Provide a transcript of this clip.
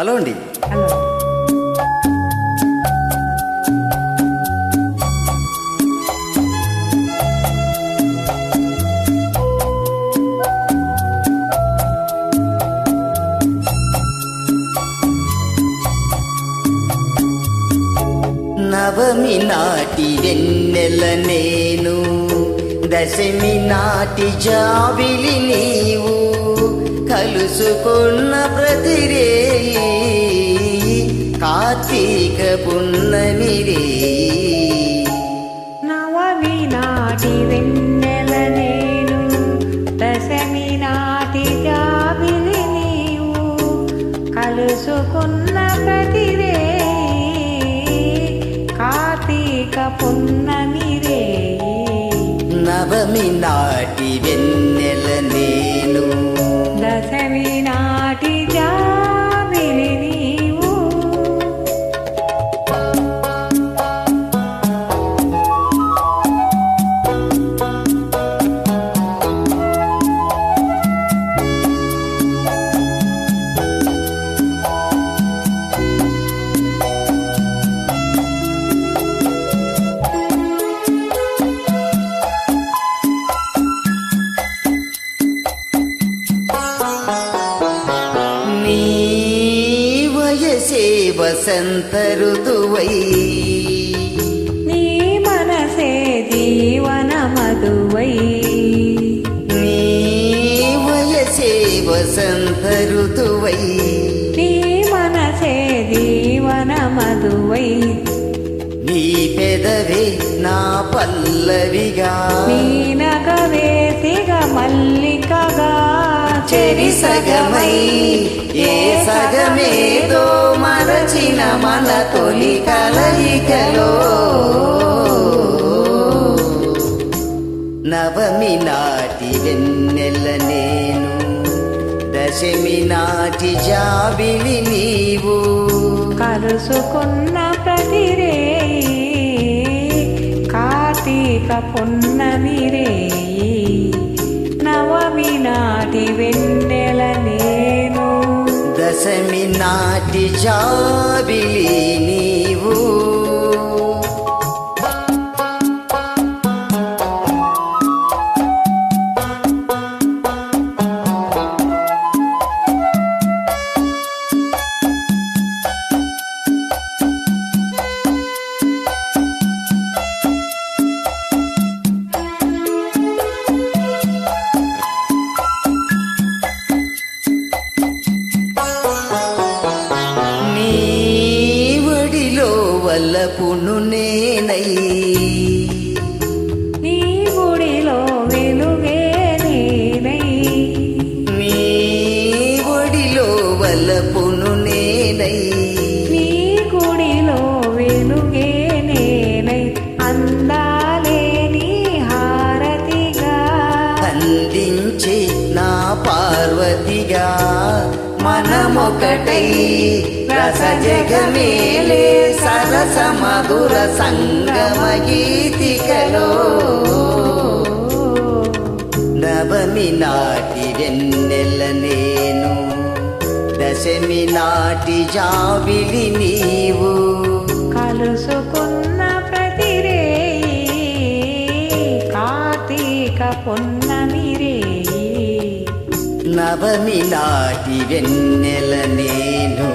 Hello అండి. Hello. Navami నాటి వెన్నెల నేను దశమి నాటి జాబిలి నీవు. కలుసుకున్న ప్రతిరే కార్తీక పున్నమి రే నవమి నాటి వెన్నెల నేను దశమి నాటి జాబిలి నీవు. కలుసుకున్న ప్రతిరే కార్తీక పున్నమి రే నవమి నాటి వెన్నెల వయసే వసంత ఋతువై నీ మనసే జీవన మధువై నీ వయసే వసంత ఋతువై నీ మనసే జీవన మధువై నీ పెదవే నా పల్లవిగా. నీ నగవేసిగ మల్లికగా. చెరి సగమై ఏ సగమేదో మరచిన మన తొలి కలయికలో. నవమి నాటి వెన్నెల నేను దశమి నాటి జాబిలి నీవు. కలుసుకున్న ప్రతిరే కార్తీక పున్నమి రే నవమి నాటి వెన్నెల దశమి నాటి జాబిలి వల్లపును నేనై నీ గుడిలో వెలుగే నేనై. నీ ఒడిలో వల్లపును నేనై నీ గుడిలో వెలుగే నేనై. అందాలే నీ హారతిగా. అందించి నా పార్వతిగా మనమొకటై రస జగమేలే సరస మధుర సంగమ గీతికలో నవమి నాటి వెన్నెల నేను దశమి నాటి జాబిలి నీవు. కలుసుకున్న ప్రతిరే కార్తీక పున్నమి రే నవమి నాటి వెన్నెల నేను